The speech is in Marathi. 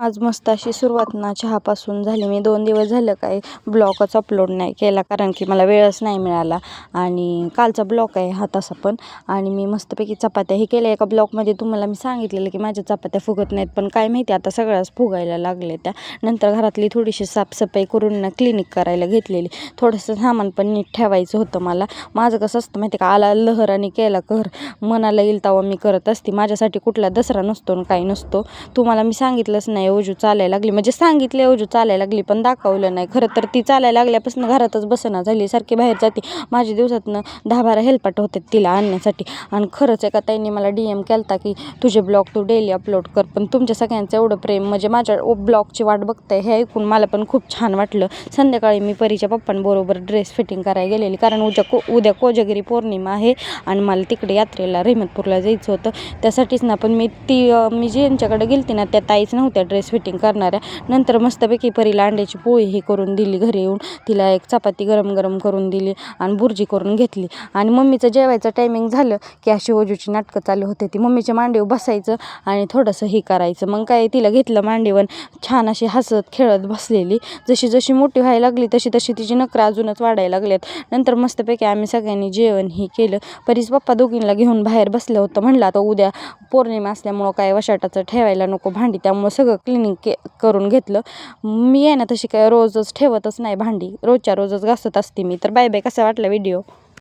आज मस्त अशी सुरुवात ना चहापासून झाली. मी दोन दिवस झालं काय ब्लॉगच अपलोड नाही केला कारण की मला वेळच नाही मिळाला. आणि कालचा ब्लॉक आहे हा तसा पण. आणि मी मस्तपैकी चपात्या हे केल्या. एका ब्लॉकमध्ये तुम्हाला मी सांगितलेलं की माझ्या चपात्या फुगत नाहीत पण काय माहिती आता सगळ्याच फुगायला लागले त्या. नंतर घरातली थोडीशी साफसफाई करून ना क्लिनिक करायला घेतलेली. थोडंसं सामान पण नीट ठेवायचं होतं मला. माझं कसं असतं माहिती का? आला लहर आणि केला कहर मनाला येईल तेव्हा मी करत असते. माझ्यासाठी कुठला दसरा नसतो आणि काही नसतो. तुम्हाला मी सांगितलंच नाही ओजू चालायला लागली. म्हणजे सांगितले ओजू चालायला लागली पण दाखवलं नाही. खरं तर ती चालायला लागल्यापासून घरातच बसना झाली. सारखी बाहेर जाते. माझ्या दिवसातनं दहा बारा हेल्पाट होते तिला आणण्यासाठी. आणि खरंच एका ताईंनी मला डी एम केलता की तुझे ब्लॉग तू डेली अपलोड कर पण तुमच्या सगळ्यांचं एवढं प्रेम म्हणजे माझ्या ब्लॉगची वाट बघताय हे ऐकून मला पण खूप छान वाटलं. संध्याकाळी मी परीच्या पप्पांबरोबर ड्रेस फिटिंग करायला गेलेली. कारण उद्या को उद्या कोजगिरी पौर्णिमा आहे आणि मला तिकडे यात्रेला रेहमतपूरला जायचं होतं. त्यासाठीच ना पण मी ती मी ज्यांच्याकडे गेलती ना त्या ताईच नव्हत्या ड्रेस फिटिंग करणाऱ्या. नंतर मस्तपैकी परीला अंड्याची पोळी हे करून दिली घरी येऊन तिला एक चपाती गरम गरम करून दिली आणि बुर्जी करून घेतली. आणि मम्मीचं जेवायचं टायमिंग झालं की अशी ओजूची नाटकं चालू होते. ती मम्मीच्या मांडीवर बसायचं आणि थोडंसं हे करायचं. मग काय तिला घेतलं मांडीवर छान अशी हसत खेळत बसलेली. जशी जशी मोठी व्हायला लागली तशी तशी तिची नखरं अजूनच वाढायला लागल्यात. नंतर मस्तपैकी आम्ही सगळ्यांनी जेवण हे केलं. परीच पप्पा दोघींना घेऊन बाहेर बसलं होतं. म्हणलं आता उद्या पौर्णिमा असल्यामुळं काय वशाटाचं ठेवायला नको भांडी. त्यामुळं सगळं क्लिनिंग के करून घेतलं. मी आहे ना तशी काय रोजच ठेवतच नाही भांडी. रोजच्या रोजच घासत असते मी. तर बाय बाय कसा वाटला व्हिडिओ